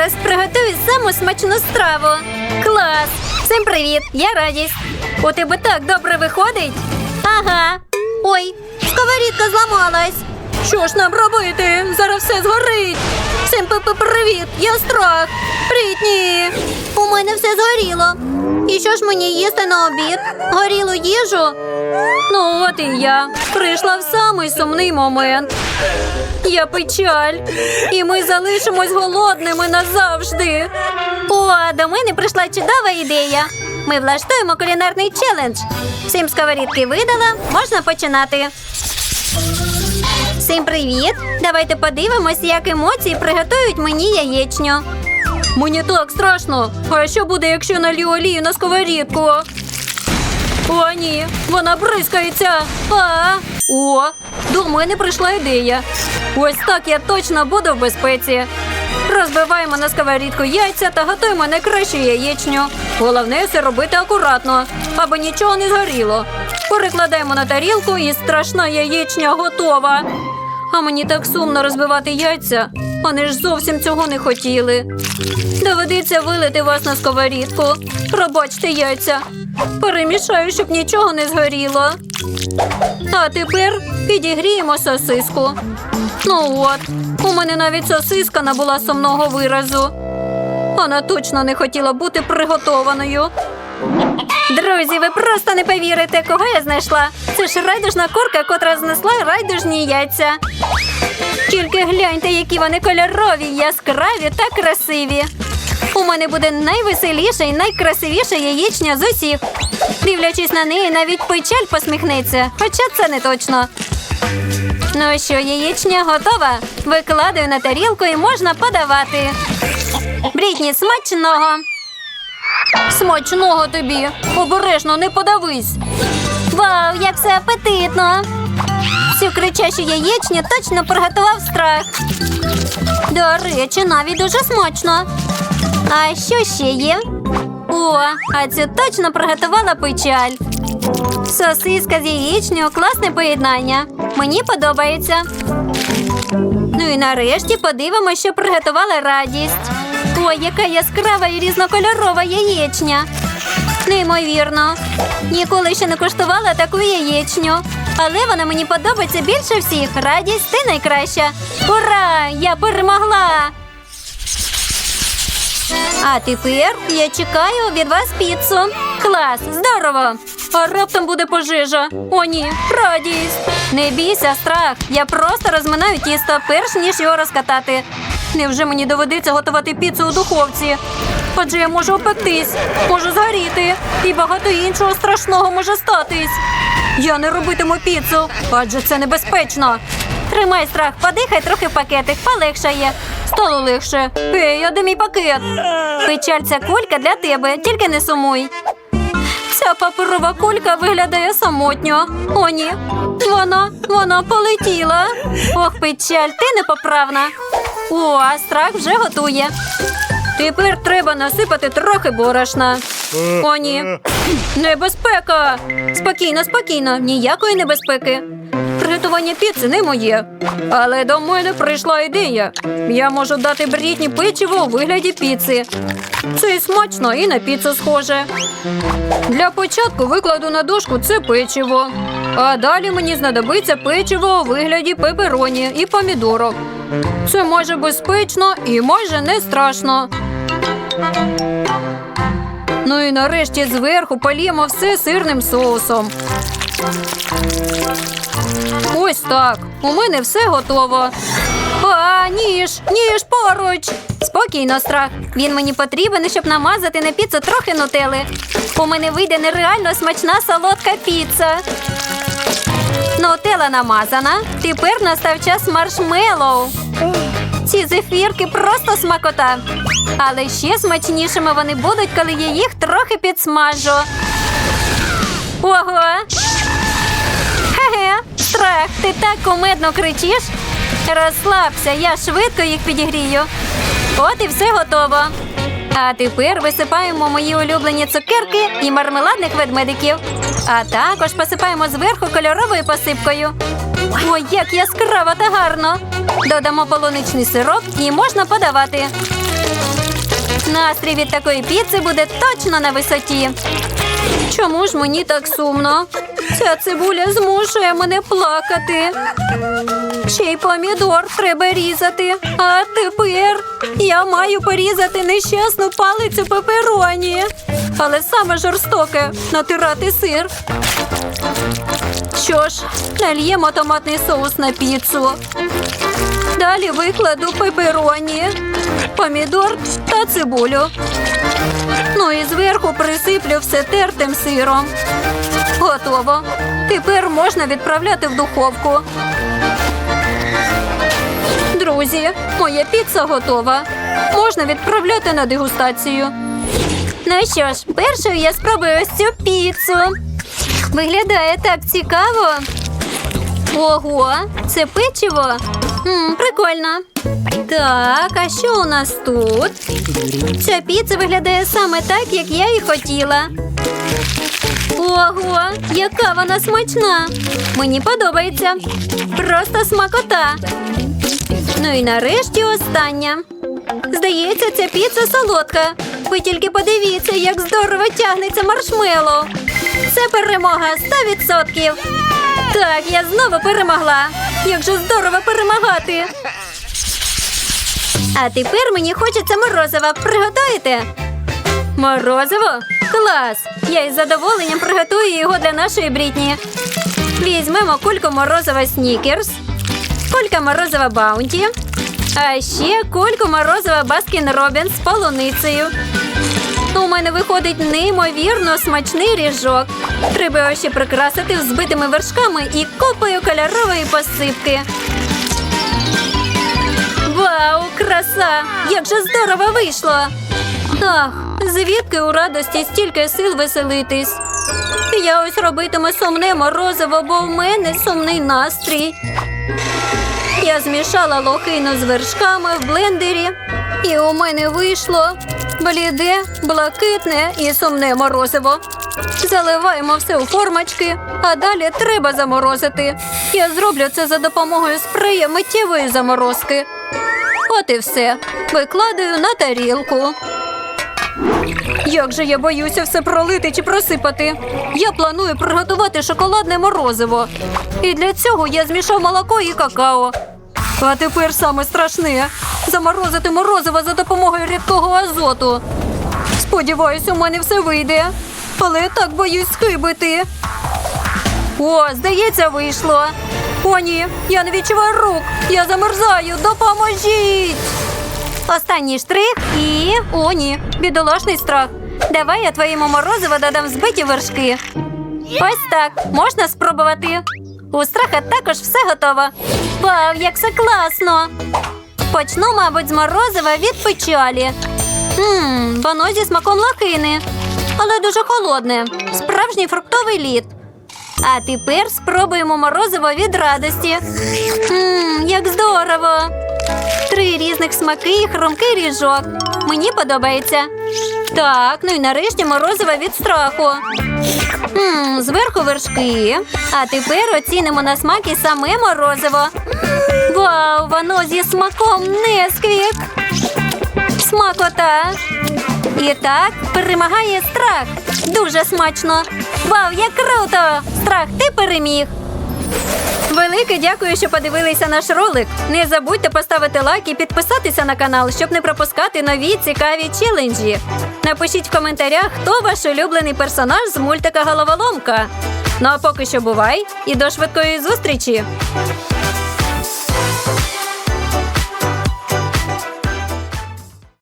зараз приготую саму смачну страву. Клас! Всім привіт! Я радість. У тебе так добре виходить? Ага. Ой, сковорідка зламалась. Що ж нам робити? Зараз все згорить. Всім пи привіт! Я страх. Брітні. Мене все згоріло. І що ж мені їсти на обід? Горілу їжу? Ну, от і я. Прийшла в самий сумний момент. Я печаль. І ми залишимось голодними назавжди. О, до мене прийшла чудова ідея. Ми влаштуємо кулінарний челендж. Всім сковорідки видала, можна починати. Всім привіт! Давайте подивимось, як емоції приготують мені яєчню. Мені так страшно. А що буде, якщо налью олію на сковорідку? О, ні, вона бризкається. А, о, до мене прийшла ідея. Ось так я точно буду в безпеці. Розбиваємо на сковорідку яйця та готуємо найкращу яєчню. Головне все робити акуратно, аби нічого не згоріло. Перекладаємо на тарілку і страшна яєчня готова. А мені так сумно розбивати яйця. Вони ж зовсім цього не хотіли. Доведеться вилити вас на сковорідку. Пробачте яйця. Перемішаю, щоб нічого не згоріло. А тепер підігріємо сосиску. Ну от, у мене навіть сосиска набула сумного виразу. Вона точно не хотіла бути приготованою. Друзі, ви просто не повірите, кого я знайшла. Це ж райдужна курка, котра знесла райдужні яйця. Тільки гляньте, які вони кольорові, яскраві та красиві. У мене буде найвеселіша і найкрасивіша яєчня з усіх. Дивлячись на неї, навіть печаль посміхнеться, хоча це не точно. Ну що, яєчня готова? Викладаю на тарілку і можна подавати. Брітні, смачного. Смачного тобі. Обережно не подавись. Вау, як все апетитно. Цю кричащу яєчню точно приготував страх. До речі, навіть дуже смачно. А що ще є? О, а цю точно приготувала печаль. Сосиска з яєчнею класне поєднання. Мені подобається. Ну і нарешті подивимося, що приготувала радість. Ой, яка яскрава і різнокольорова яєчня. Неймовірно. Ніколи ще не куштувала таку яєчню. Але вона мені подобається більше всіх. Радість ти найкраща. Ура! Я перемогла! А тепер я чекаю від вас піцу. Клас, здорово! А раптом буде пожежа. О, ні, радість. Не бійся, страх. Я просто розминаю тісто, перш ніж його розкатати. Невже мені доведеться готувати піцу у духовці? Отже, я можу опектись, можу згоріти, і багато іншого страшного може статись. Я не робитиму піцу, адже це небезпечно. Тримай страх, подихай трохи в пакетик, полегшає. Стало легше. Ей, а де мій пакет? Печаль ця кулька для тебе, тільки не сумуй. Ця паперова кулька виглядає самотньо. О, ні. Вона, вона полетіла. Ох, печаль, ти непоправна. О, страх вже готує. Тепер треба насипати трохи борошна. О, ні. Небезпека. Спокійно, спокійно, ніякої небезпеки. Приготування піци не моє. Але до мене прийшла ідея. Я можу дати брітні печиво у вигляді піци. Це і смачно, і на піцу схоже. Для початку викладу на дошку це печиво. А далі мені знадобиться печиво у вигляді пепероні і помідорок. Це майже безпечно і майже не страшно. Ну і нарешті зверху поліємо все сирним соусом. Ось так. У мене все готово. А, ніж, ніж поруч. Спокійно, страх. Він мені потрібен, щоб намазати на піцу трохи нутели. У мене вийде нереально смачна солодка піца. Нутела намазана. Тепер настав час маршмеллоу. Ці зефірки просто смакота. Але ще смачнішими вони будуть, коли я їх трохи підсмажу. Ого! Хе-хе, страх, ти так кумедно кричиш. Розслабся, я швидко їх підігрію. От і все готово. А тепер висипаємо мої улюблені цукерки і мармеладних ведмедиків. А також посипаємо зверху кольоровою посипкою. Ой, як яскраво та гарно! Додамо полуничний сироп і можна подавати. Настрій від такої піци буде точно на висоті. Чому ж мені так сумно? Ця цибуля змушує мене плакати. Ще й помідор треба різати. А тепер я маю порізати нещасну палицю пепероні. Але саме жорстоке натирати сир. Що ж, нальємо томатний соус на піцу. Далі викладу пепероні, помідор та цибулю. Ну і зверху присиплю все тертим сиром. Готово. Тепер можна відправляти в духовку. Друзі, моя піца готова. Можна відправляти на дегустацію. Ну що ж, першою я спробую ось цю піцу. Виглядає так цікаво. Ого, це печиво? М, прикольно. Так, а що у нас тут? Ця піца виглядає саме так, як я і хотіла. Ого, яка вона смачна! Мені подобається. Просто смакота. Ну і нарешті остання. Здається, ця піца солодка. Ви тільки подивіться, як здорово тягнеться маршмеллоу. Це перемога 100%. Так, я знову перемогла. Як же здорово перемагати. А тепер мені хочеться морозива. Приготуєте? Морозиво? Клас! Я із задоволенням приготую його для нашої брітні. Візьмемо кульку морозива снікерс, кулька морозива баунті, а ще кульку морозива Баскін Робінс з полуницею. У мене виходить неймовірно смачний ріжок. Треба його ще прикрасити взбитими вершками і купою кольорової посипки. Вау, краса! Як же здорово вийшло! Ах, звідки у радості стільки сил веселитись? Я ось робитиму сумне морозиво, бо в мене сумний настрій. Я змішала лохину з вершками в блендері, і у мене вийшло бліде, блакитне і сумне морозиво. Заливаємо все у формочки, а далі треба заморозити. Я зроблю це за допомогою спрея миттєвої заморозки. От і все. Викладаю на тарілку. Як же я боюся все пролити чи просипати. Я планую приготувати шоколадне морозиво. І для цього я змішав молоко і какао. А тепер саме страшне заморозити морозиво за допомогою рідкого азоту. Сподіваюсь, у мене все вийде. Але я так боюсь схибити. О, здається, вийшло. О, ні, я не відчуваю рук. Я замерзаю. Допоможіть. Останній штрих і. О, ні, бідолашний страх. Давай я твоєму морозиво додам збиті вершки. Ось так. Можна спробувати. У страха також все готово. Вау, як все класно! Почну, мабуть, з морозива від печалі. Ммм, воно зі смаком лакини, але дуже холодне. Справжній фруктовий лід. А тепер спробуємо морозиво від радості. Ммм, як здорово! Три різних смаки і хрумкий ріжок. Мені подобається. Так, ну і нарешті морозиво від страху. Ммм, зверху вершки. А тепер оцінимо на смак і саме морозиво. Вау, воно зі смаком несквік. Смакота. І так перемагає страх. Дуже смачно. Вау, як круто! Страх, ти переміг. Велике дякую, що подивилися наш ролик. Не забудьте поставити лайк і підписатися на канал, щоб не пропускати нові цікаві челенджі. Напишіть в коментарях, хто ваш улюблений персонаж з мультика Головоломка. Ну а поки що бувай і до швидкої зустрічі!